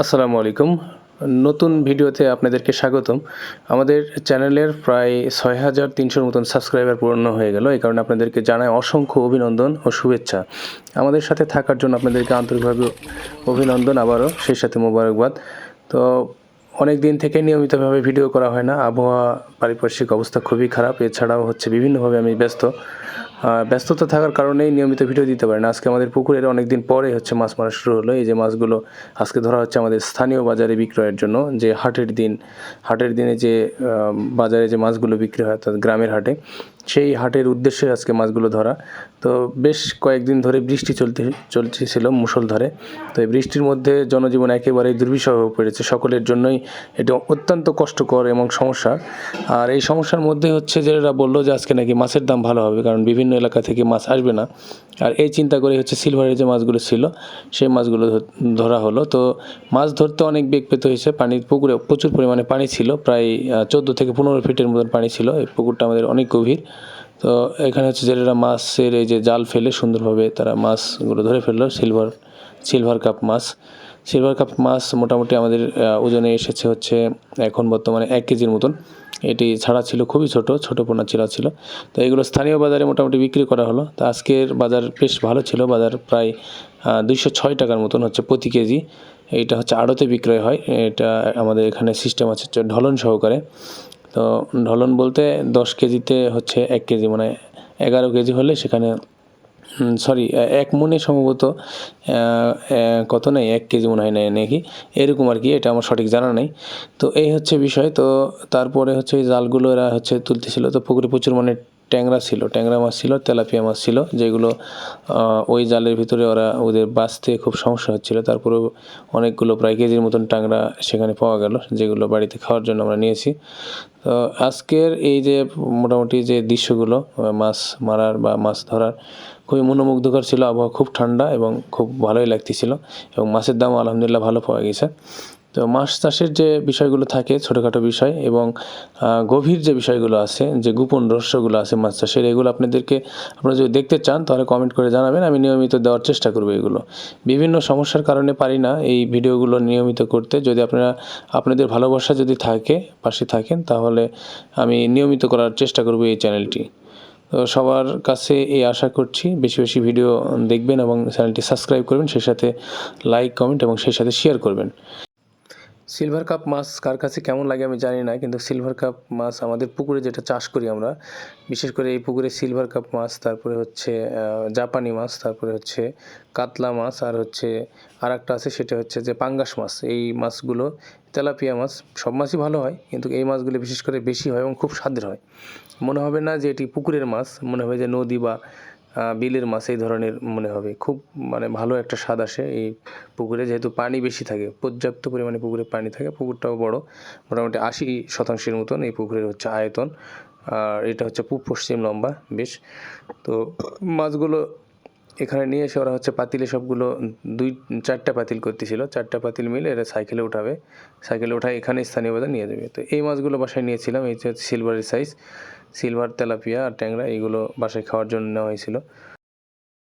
আসসালামু আলাইকুম। নতুন ভিডিওতে আপনাদেরকে স্বাগতম। আমাদের চ্যানেলের প্রায় ছয় হাজার তিনশোর মতন সাবস্ক্রাইবার পূর্ণ হয়ে গেল। এই কারণে আপনাদেরকে জানাই অসংখ্য অভিনন্দন ও শুভেচ্ছা। আমাদের সাথে থাকার জন্য আপনাদেরকে আন্তরিকভাবে অভিনন্দন আবারও, সেই সাথে মোবারকবাদ। তো অনেক দিন থেকে নিয়মিতভাবে ভিডিও করা হয় না। আবহাওয়া, পারিপার্শ্বিক অবস্থা খুবই খারাপ। এছাড়াও হচ্ছে বিভিন্নভাবে আমি ব্যস্ত। ব্যস্ততা থাকার কারণেই নিয়মিত ভিডিও দিতে পারেন। না আজকে আমাদের পুকুরের অনেক দিন পরে হচ্ছে মাছ মারা শুরু হলো। এই যে মাছগুলো আজকে ধরা হচ্ছে আমাদের স্থানীয় বাজারে বিক্রয়ের জন্য। যে হাটের দিন, হাটের দিনে যে বাজারে যে মাছগুলো বিক্রি হয় অর্থাৎ গ্রামের হাটে সেই হাটের উদ্দেশ্যে আজকে মাছগুলো ধরা। তো বেশ কয়েকদিন ধরে বৃষ্টি চলতে, চলতেছিল মুষলধারে তো এই বৃষ্টির মধ্যে জনজীবন একেবারেই দুর্বিষহ হয়ে পড়েছে। সকলের জন্যই এটা অত্যন্ত কষ্টকর এবং সমস্যা। আর এই সমস্যার মধ্যে হচ্ছে যে এরা বলল যে আজকে নাকি মাছের দাম ভালো হবে, কারণ বিভিন্ন এলাকা থেকে মাছ আসবে না। আর এই চিন্তা করে হচ্ছে সিলভারের যে মাছগুলো ছিল, সেই মাছগুলো ধরা হলো। তো মাছ ধরতে অনেক বেগ পেতে হয়েছে। পানি পুকুরে প্রচুর পরিমাণে পানি ছিল। প্রায় চোদ্দ থেকে পনেরো ফিটের মতন পানি ছিল। এই পুকুরটা আমাদের অনেক গভীর। তো এখানে হচ্ছে জেলেরা মাছের এই যে জাল ফেলে সুন্দরভাবে তারা মাছগুলো ধরে ফেলল সিলভার সিলভার কাপ মাছ। সিলভার কাপ মাছ মোটামুটি আমাদের ওজনে এসেছে হচ্ছে এখন বর্তমানে এক কেজির মতন। এটি ছাড়া ছিল, খুবই ছোট ছোট পোনা চিরা ছিল। তো এগুলো স্থানীয় বাজারে মোটামুটি বিক্রি করা হলো। তো আজকের বাজার বেশ ভালো ছিল, বাজার প্রায় দুইশো ছয় টাকার মতন হচ্ছে প্রতি কেজি। এটা হচ্ছে আড়তে বিক্রয় হয়। এটা আমাদের এখানে সিস্টেম আছে ঢলন সহকারে। তো ঢলন বলতে দশ কেজিতে হচ্ছে এক কেজি মানে এগারো কেজি হলে সেখানে সরি এক মনে সম্ভবত কত নেই? এক কেজি মনে হয় নেয় নাকি? এরকম আর কি, এটা আমার সঠিক জানা নেই। তো এই হচ্ছে বিষয়, তো তারপরে হচ্ছে এই জালগুলো এরা হচ্ছে তুলতেছিল, তো পুকুরে প্রচুর মানে ট্যাংরা ছিল, ট্যাংরা মাছ ছিল, তেলাপিয়া মাছ ছিল, যেগুলো ওই জালের ভিতরে ওরা ওদের বাঁচতে খুব সমস্যা হচ্ছিল। তারপরেও অনেকগুলো প্রায় কেজির মতন ট্যাংরা সেখানে পাওয়া গেল, যেগুলো বাড়িতে খাওয়ার জন্য আমরা নিয়েছি। তো আজকের এই যে মোটামুটি যে দৃশ্যগুলো মাছ মারার বা মাছ ধরার, খুবই মনোমুগ্ধকর ছিল। আবহাওয়া খুব ঠান্ডা এবং খুব ভালোই লাগতেছিল এবং মাছের দাম আলহামদুলিল্লাহ ভালো পাওয়া গেছে। তো মাছ চাষের যে বিষয়গুলো থাকে, ছোটোখাটো বিষয় এবং গভীর যে বিষয়গুলো আছে, যে গোপন রহস্যগুলো আছে মাছ চাষের, এগুলো আপনাদেরকে, আপনারা যদি দেখতে চান, তাহলে কমেন্ট করে জানাবেন। আমি নিয়মিত দেওয়ার চেষ্টা করব এগুলো। বিভিন্ন সমস্যার কারণে পারি না এই ভিডিওগুলো নিয়মিত করতে। যদি আপনারা, আপনাদের ভালোবাসা যদি থাকে, পাশে থাকেন, তাহলে আমি নিয়মিত করার চেষ্টা করব এই চ্যানেলটি। তো সবার কাছে এই আশা করছি, বেশি বেশি ভিডিও দেখবেন এবং চ্যানেলটি সাবস্ক্রাইব করবেন, সেই সাথে লাইক কমেন্ট এবং সেই সাথে শেয়ার করবেন। সিলভার কাপ মাছ কার কাছে কেমন লাগে আমি জানি না, কিন্তু সিলভার কাপ মাছ আমাদের পুকুরে যেটা চাষ করি আমরা, বিশেষ করে এই পুকুরে সিলভার কাপ মাছ, তারপরে হচ্ছে জাপানি মাছ, তারপরে হচ্ছে কাতলা মাছ, আর হচ্ছে আর একটা আছে সেটা হচ্ছে যে পাঙ্গাস মাছ। এই মাছগুলো তেলাপিয়া মাছ, সব মাছই ভালো হয়, কিন্তু এই মাছগুলো বিশেষ করে বেশি হয় এবং খুব স্বাদের হয়। মনে হবে না যে এটি পুকুরের মাছ, মনে হবে যে নদী বা বিলের মাছ এই ধরনের মনে হবে। খুব মানে ভালো একটা স্বাদ আসে এই পুকুরে। যেহেতু পানি বেশি থাকে, পর্যাপ্ত পরিমাণে পুকুরে পানি থাকে, পুকুরটাও বড়, মোটামুটি আশি শতাংশের মতন এই পুকুরের হচ্ছে আয়তন। আর এটা হচ্ছে পূব পশ্চিম লম্বা, বেশ। তো মাছগুলো এখানে নিয়ে এসে ওরা হচ্ছে পাতিলে সবগুলো দুই, চারটা পাতিল করতেছিল। চারটা পাতিল মিলে এরা সাইকেলে উঠাবে। সাইকেলে উঠায় এখানে স্থানীয় বাজার নিয়ে যাবে। তো এই মাছগুলো বাসায় নিয়েছিলাম, এই হচ্ছে সিলভারের সাইজ সিলভার তেলাপিয়া আর ট্যাংরা এগুলো বাসায় খাওয়ার জন্য নেওয়া হয়েছিল।